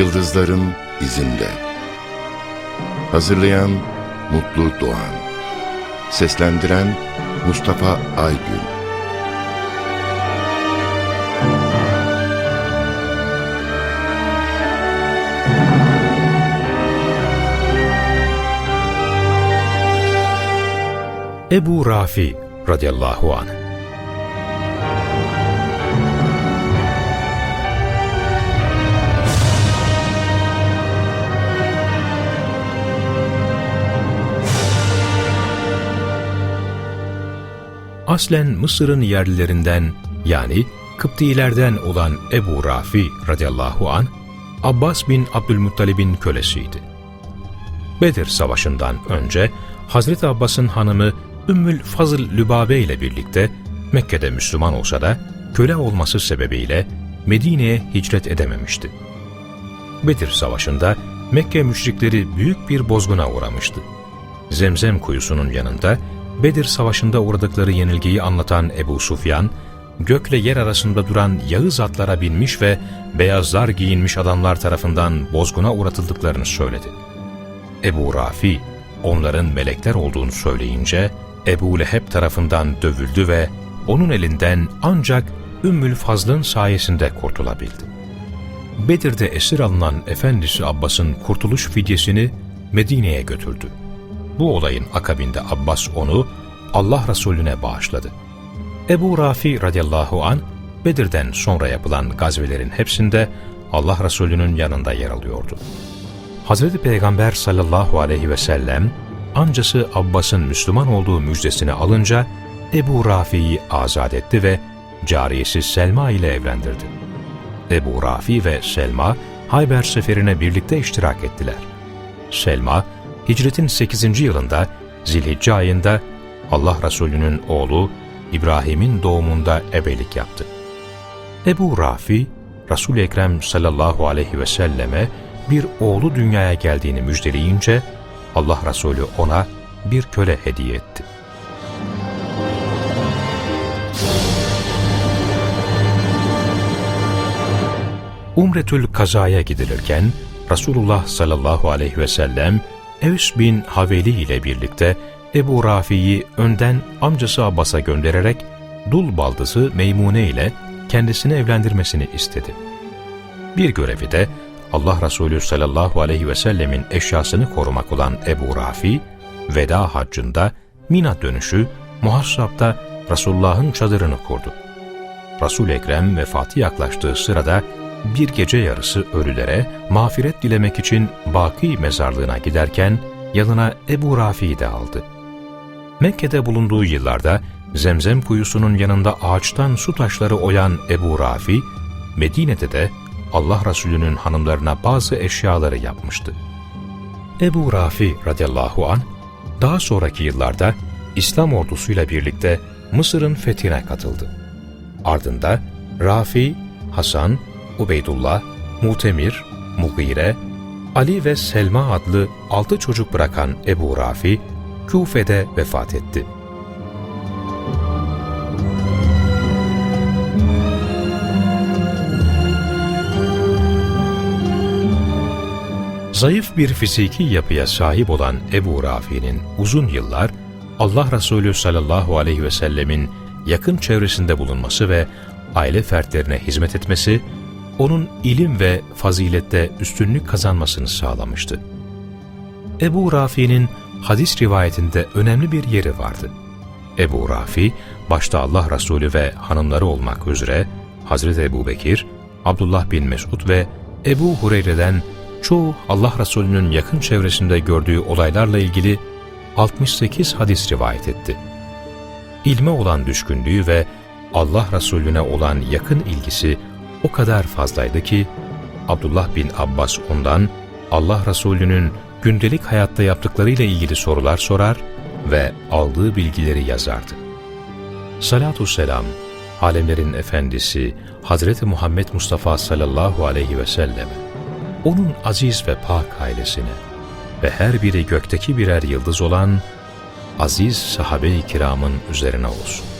Yıldızların izinde. Hazırlayan Mutlu Doğan. Seslendiren Mustafa Aygün. Ebu Rafi radıyallahu anh Aslen Mısır'ın yerlilerinden yani Kıptilerden olan Ebu Rafi radıyallahu an Abbas bin Abdülmuttalib'in kölesiydi. Bedir Savaşı'ndan önce Hazreti Abbas'ın hanımı Ümmül Fazıl Lübabe ile birlikte Mekke'de Müslüman olsa da köle olması sebebiyle Medine'ye hicret edememişti. Bedir Savaşı'nda Mekke müşrikleri büyük bir bozguna uğramıştı. Zemzem kuyusunun yanında Bedir Savaşı'nda uğradıkları yenilgiyi anlatan Ebu Sufyan, gökle yer arasında duran yağız atlara binmiş ve beyazlar giyinmiş adamlar tarafından bozguna uğratıldıklarını söyledi. Ebu Rafi, onların melekler olduğunu söyleyince, Ebu Leheb tarafından dövüldü ve onun elinden ancak Ümmül Fazl'ın sayesinde kurtulabildi. Bedir'de esir alınan Efendisi Abbas'ın kurtuluş fidyesini Medine'ye götürdü. Bu olayın akabinde Abbas onu Allah Resulüne bağışladı. Ebu Rafi radıyallahu an Bedir'den sonra yapılan gazvelerin hepsinde Allah Resulü'nün yanında yer alıyordu. Hazreti Peygamber sallallahu aleyhi ve sellem amcası Abbas'ın Müslüman olduğu müjdesini alınca Ebu Rafi'yi azat etti ve cariyesi Selma ile evlendirdi. Ebu Rafi ve Selma Hayber seferine birlikte iştirak ettiler. Selma, hicretin 8. yılında Zilhicce ayında Allah Resulü'nün oğlu İbrahim'in doğumunda ebelik yaptı. Ebu Rafi, Resul-i Ekrem sallallahu aleyhi ve selleme bir oğlu dünyaya geldiğini müjdeleyince Allah Resulü ona bir köle hediye etti. Umretül Kaza'ya gidilirken Resulullah sallallahu aleyhi ve sellem Evs bin Haveli ile birlikte Ebu Rafi'yi önden amcası Abbas'a göndererek dul baldızı Meymune ile kendisini evlendirmesini istedi. Bir görevi de Allah Resulü sallallahu aleyhi ve sellemin eşyasını korumak olan Ebu Rafi, veda haccında Mina dönüşü Muhassab'da Resulullah'ın çadırını kurdu. Resul-i Ekrem vefatı yaklaştığı sırada bir gece yarısı ölülere mağfiret dilemek için Baki mezarlığına giderken yanına Ebu Rafi'yi de aldı. Mekke'de bulunduğu yıllarda Zemzem kuyusunun yanında ağaçtan su taşları oyan Ebu Rafi, Medine'de de Allah Resulü'nün hanımlarına bazı eşyaları yapmıştı. Ebu Rafi radıyallahu an daha sonraki yıllarda İslam ordusuyla birlikte Mısır'ın fethine katıldı. Ardında Rafi, Hasan, Ubeydullah, Mutemir, Mugire, Ali ve Selma adlı altı çocuk bırakan Ebu Rafi, Küfe'de vefat etti. Zayıf bir fiziki yapıya sahip olan Ebu Rafi'nin uzun yıllar Allah Resulü sallallahu aleyhi ve sellemin yakın çevresinde bulunması ve aile fertlerine hizmet etmesi, onun ilim ve fazilette üstünlük kazanmasını sağlamıştı. Ebu Rafi'nin hadis rivayetinde önemli bir yeri vardı. Ebu Rafi, başta Allah Resulü ve hanımları olmak üzere Hazreti Ebu Bekir, Abdullah bin Mesud ve Ebu Hureyre'den çoğu Allah Resulü'nün yakın çevresinde gördüğü olaylarla ilgili 68 hadis rivayet etti. İlme olan düşkünlüğü ve Allah Resulüne olan yakın ilgisi o kadar fazlaydı ki Abdullah bin Abbas ondan Allah Resulü'nün gündelik hayatta yaptıklarıyla ilgili sorular sorar ve aldığı bilgileri yazardı. Salatü selam, alemlerin efendisi Hazreti Muhammed Mustafa sallallahu aleyhi ve selleme, onun aziz ve pak ailesine ve her biri gökteki birer yıldız olan aziz sahabe-i kiramın üzerine olsun.